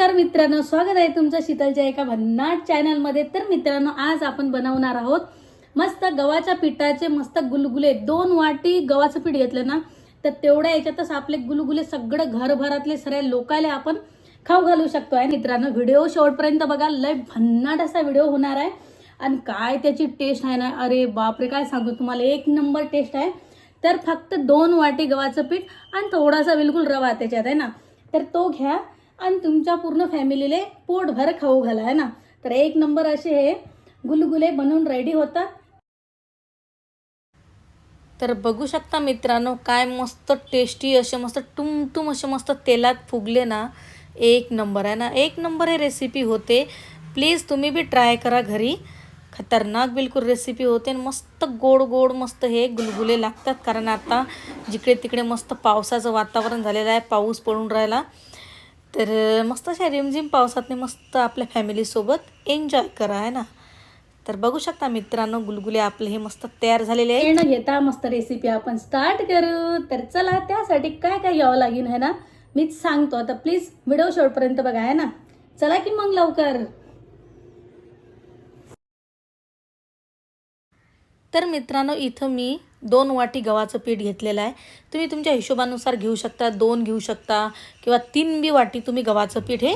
नमस्कार मित्रांनो स्वागत आहे तुमचं शीतलच्या एका भन्नाट चॅनलमध्ये. तर मित्रांनो आज आपण बनवणार आहोत मस्त गव्हाच्या पिठाचे मस्त गुलगुले. दोन वाटी गव्हाचं पीठ घेतलं ना तर तेवढ्या याच्यातच आपले गुलगुले सगळं घरभरातले सगळ्या लोकायला आपण खाऊ घालू शकतो. आहे मित्रांनो व्हिडिओ शेवटपर्यंत बघा लय भन्नाट असा व्हिडिओ होणार आहे. आणि काय त्याची टेस्ट आहे ना अरे बापरे काय सांगू तुम्हाला एक नंबर टेस्ट आहे. तर फक्त दोन वाटी गव्हाचं पीठ आणि थोडासा बिलकुल रवा त्याच्यात आहे ना? तर तो घ्या. आणि तुमच्या पूर्ण फॅमिलीले पोटभर खाऊ घाला आहे ना? तर एक नंबर असे हे गुलगुले बनवून रेडी होतात. तर बघू शकता मित्रांनो काय मस्त टेस्टी असे मस्त टुमटुम असे मस्त तेलात फुगले ना एक नंबर आहे ना? एक नंबर हे रेसिपी होते. प्लीज तुम्ही बी ट्राय करा घरी. खतरनाक बिलकुल रेसिपी होते आणि मस्त गोड गोड मस्त हे गुलगुले लागतात. कारण आता जिकडे तिकडे मस्त पावसाचं वातावरण झालेलं आहे पाऊस पडून राहिला. तर मस्त अशा रिमझिम पावसातने मस्त आपल्या फॅमिलीसोबत एन्जॉय करा आहे ना? तर बघू शकता मित्रांनो गुलगुले आपले हे मस्त तयार झालेले आहे न घेता मस्त रेसिपी आपण स्टार्ट करू. तर चला त्यासाठी काय काय यावं लागेल आहे ना? मीच सांगतो. आता प्लीज व्हिडिओ शेवटपर्यंत बघा आहे ना? चला की मग लवकर. तर मित्रांनो इथं मी दोन वाटी गव्हाचं पीठ घेतलेलं आहे. तुम्ही तुमच्या हिशोबानुसार घेऊ शकता दोन घेऊ शकता किंवा तीन बी वाटी तुम्ही गव्हाचं पीठ हे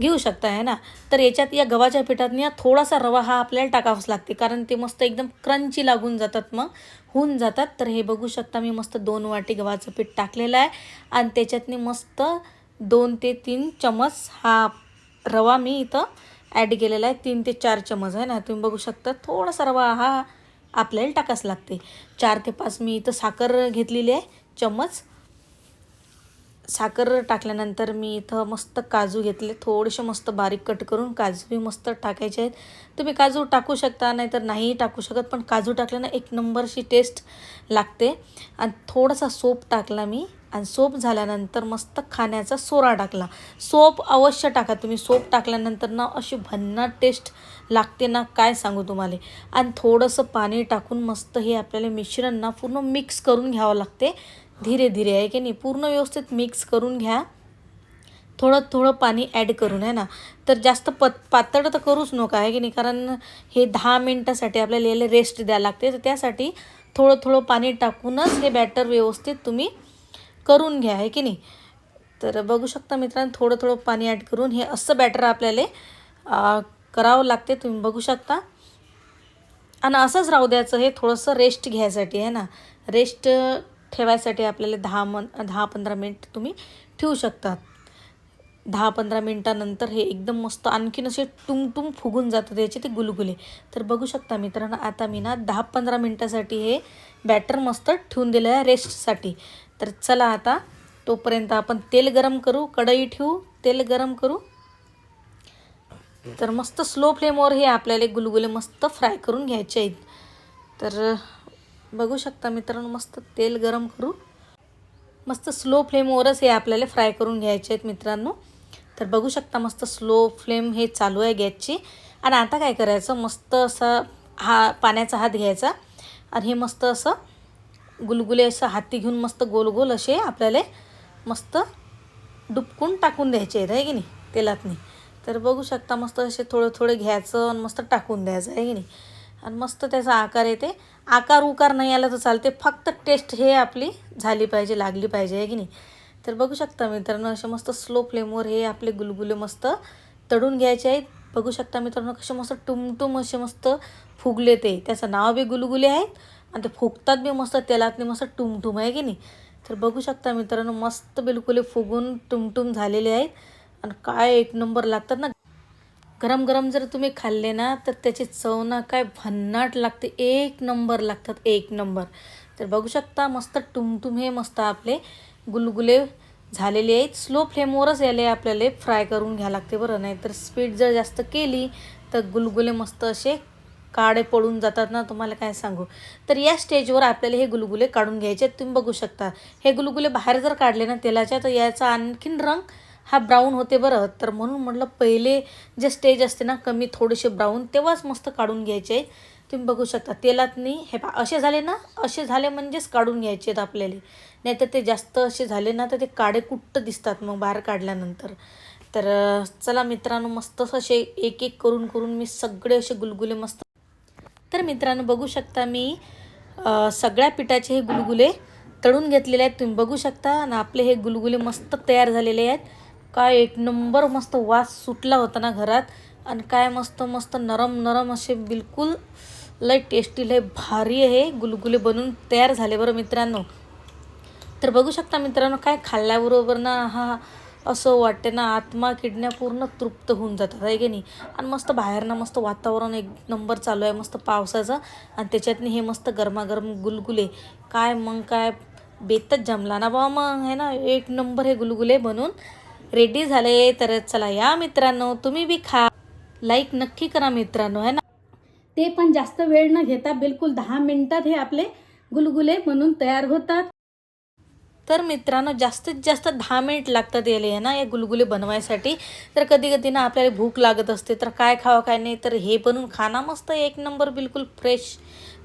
घेऊ शकता आहे ना? तर याच्यात या गव्हाच्या पिठात ना थोडासा रवा हा आपल्याला टाकावाच लागते कारण ते मस्त एकदम क्रंची लागून जातात मग होऊन जातात. तर हे बघू शकता मी मस्त दोन वाटी गव्हाचं पीठ टाकलेलं आहे आणि त्याच्यातनी मस्त दोन ते तीन चमच हा रवा मी इथं ॲड केलेला आहे तीन ते चार चमच आहे ना? तुम्ही बघू शकता थोडासा रवा हा आपल्याला टाकाच लागते चार ते पाच मी इथं साखर घेतलेली आहे चम्मच. साखर टाकल्यानंतर मी इथं मस्त काजू घेतले थोडेसे मस्त बारीक कट करून काजू मस्त टाकायचे आहेत. तुम्ही काजू टाकू शकता नाहीतर नाही टाकू शकत पण काजू टाकल्यानं एक नंबरची टेस्ट लागते. आणि थोडासा सोप टाकला मी आणि सोप झाल्यानंतर मस्त खाण्याचा सोरा टाकला. सोप अवश्य टाका. तुम्ही सोप टाकल्यानंतर ना अशी भन्नाट टेस्ट लागते ना काय सांगू तुम्हाला? आणि थोडंसं पाणी टाकून मस्त हे आपल्याला मिश्रण ना पूर्ण मिक्स करून घ्यावं लागते. धीरे धीरे आहे की नाही? पूर्ण व्यवस्थित मिक्स करून घ्या. थोडं थोडं पाणी ॲड करून आहे ना? तर जास्त पत पातळ तर करूच नका आहे की नाही? कारण हे दहा मिनटासाठी आपल्याला याला रेस्ट द्यावं लागते. तर त्यासाठी थोडं थोडं पाणी टाकूनच हे बॅटर व्यवस्थित तुम्ही करून घ्या आहे की नाही? तर बघू शकता मित्रांनो थोडं थोडं पाणी ॲड करून हे असं बॅटर आपल्याला करावं लागते तुम्ही बघू शकता. आणि असंच राहू द्यायचं हे थोडंसं रेस्ट घ्यायसाठी आहे ना? रेस्ट ठेवायसाठी आपल्याला दहा मन दहा पंधरा मिनिट तुम्ही ठेवू शकतात. दहा पंधरा मिनटानंतर हे एकदम मस्त आणखीन असे टुमटुम फुगून जातात याचे ते गुलगुले. तर बघू शकता मित्रांनो आता मी ना दहा पंधरा मिनटासाठी हे बॅटर मस्त ठेवून दिलं आहे रेस्टसाठी तर चला आता तोपर्यंत आपण तेल गरम करू कढई ठेवू तेल गरम करू. तर मस्त स्लो फ्लेमवर हे आपल्याला गुलगुले मस्त फ्राय करून घ्यायचे आहेत. तर बघू शकता मित्रांनो मस्त तेल गरम करू. मस्त स्लो फ्लेमवरच हे आपल्याला फ्राय करून घ्यायचे आहेत मित्रांनो. तर बघू शकता मस्त स्लो फ्लेम हे चालू आहे गॅसची. आणि आता काय करायचं? मस्त असं हा पाण्याचा हात घ्यायचा. आणि हे मस्त असं गुलगुले असं हाती घेऊन मस्त गोल गोल असे आपल्याला मस्त डुबकून टाकून द्यायचे आहेत आहे की नाही तेलातनी. तर बघू शकता मस्त असे थोडं थोडं घ्यायचं आणि मस्त टाकून द्यायचं आहे की नाही. आणि मस्त त्याचा आकार येते. आकार उकार नाही आला तर चालते. फक्त टेस्ट हे आपली झाली पाहिजे लागली पाहिजे आहे की नाही. तर बघू शकता मित्रांनो असे मस्त स्लो फ्लेमवर हे आपले गुलगुले मस्त तडून घ्यायचे आहेत. बघू शकता मित्रांनो कसे मस्त टुमटुम असे मस्त फुगले ते. त्याचं नाव बी गुलगुले आहेत. आणि ते फुगतात बी मस्त तेलातनी मस्त टुमटुम आहे की नाही? तर बघू शकता मित्रांनो मस्त बिलकुल फुगून टुमटुम झालेले आहेत. आणि काय एक नंबर लागतात ना? गरम गरम जर तुम्ही खाल्ले ना तर त्याची चव ना काय भन्नाट लागते. एक नंबर लागतात एक नंबर. तर बघू शकता मस्त टुमटुम हे मस्त आपले गुलगुले झालेले आहेत. स्लो फ्लेमवरच याले आपल्याला फ्राय करून घ्या लागते बरं. नाही तर स्पीड जर जास्त केली तर गुलगुले मस्त असे काळे पडून जातात ना तुम्हाला काय सांगू? तर या स्टेजवर आपल्याला हे गुलगुले काढून घ्यायचे तुम्ही बघू शकता. हे गुलगुले बाहेर जर काढले ना तेलाच्या तर याचा आणखीन रंग हा ब्राऊन होते बरं. तर म्हणून म्हटलं पहिले जे स्टेज असते ना कमी थोडेसे ब्राऊन तेव्हाच मस्त काढून घ्यायचे. तुम्ही बघू शकता तेलातनी हे पा असे झाले ना असे झाले म्हणजेच काढून घ्यायचे आहेत आपल्याला. नाहीतर ते जास्त असे झाले ना तर ते काळे कुट्ट दिसतात मग बाहेर काढल्यानंतर. तर चला मित्रांनो मस्त असे एक एक करून करून मी सगळे असे गुलगुले मस्त तर मित्रांनो बघू शकता मी सगळ्या पिठाचे हे गुलगुले तळून घेतलेले आहेत. तुम्ही बघू शकता. आणि आपले हे गुलगुले मस्त तयार झालेले आहेत. काय एक नंबर मस्त वास सुटला होता ना घरात. आणि काय मस्त मस्त नरम नरम असे बिलकुल लय टेस्टी लय भारी आहे गुलगुले बनून तयार झाले बरं मित्रांनो. तर बघू शकता मित्रांनो काय खाल्ल्याबरोबर ना हा असं वाटते ना आत्मा किडण्या पूर्ण तृप्त होऊन जातात आहे की नाही? आणि मस्त बाहेर ना मस्त वातावरण एक नंबर चालू आहे मस्त पावसाचं. आणि त्याच्यातनी हे मस्त गरमागरम गुलगुले. काय मग काय बेतच जमला ना बाबा मग आहे ना एक नंबर हे गुलगुले बनून रेडी झाले. तर चला या मित्रांनो तुम्ही बी खा. लाईक नक्की करा मित्रांनो है ना? ते पण जास्त वेळ न घेता बिलकुल दहा मिनटात हे आपले गुलगुले म्हणून तयार होतात. तर मित्रांनो जास्तीत जास्त दहा मिनिट लागतात याले आहे ना या गुलगुले बनवायसाठी. तर कधी कधी ना आपल्याला भूक लागत असते तर काय खावं काय नाही तर हे बनवून खाना मस्त एक नंबर बिलकुल फ्रेश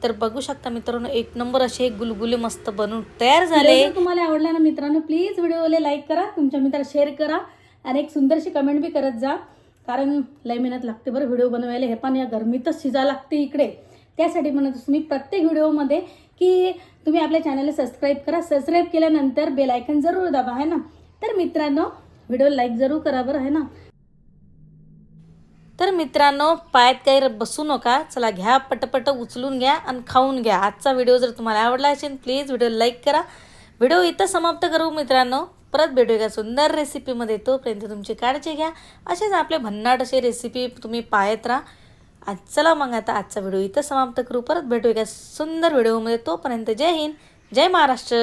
तर बघू शकता मित्रांनो एक नंबर असे हे गुलगुले मस्त बनवून तयार झाले. तुम्हाला आवडला ना मित्रांनो प्लीज व्हिडिओला लाईक करा तुमच्या मित्राला शेअर करा आणि एक सुंदरशी कमेंट बी करत जा. कारण लय मेहनत लागते बरं व्हिडिओ बनवायला हे पण या गरमीतच शिजा लागते इकडे. त्यासाठी म्हणत मी प्रत्येक व्हिडिओमध्ये की तुम्ही आपल्या चॅनलला सबस्क्राईब करा. सबस्क्राईब केल्यानंतर बेलायकन जरूर दाबा आहे ना? तर मित्रांनो व्हिडिओ लाईक जरूर करा बरं आहे ना? तर मित्रांनो पायात काही बसू नका. चला घ्या पटपट उचलून घ्या आणि खाऊन घ्या. आजचा व्हिडिओ जर तुम्हाला आवडला असेल प्लीज व्हिडिओ लाईक करा. व्हिडिओ इथं समाप्त करू मित्रांनो. परत भेटूया एका सुंदर रेसिपीमध्ये तोपर्यंत तुमची काळजी घ्या. असेच आपले भन्नाट असे रेसिपी तुम्ही पाहत राहा. आज चला मग आता आजचा व्हिडिओ इथं समाप्त करू. परत भेटू एका सुंदर व्हिडिओमध्ये. तोपर्यंत जय हिंद जय महाराष्ट्र.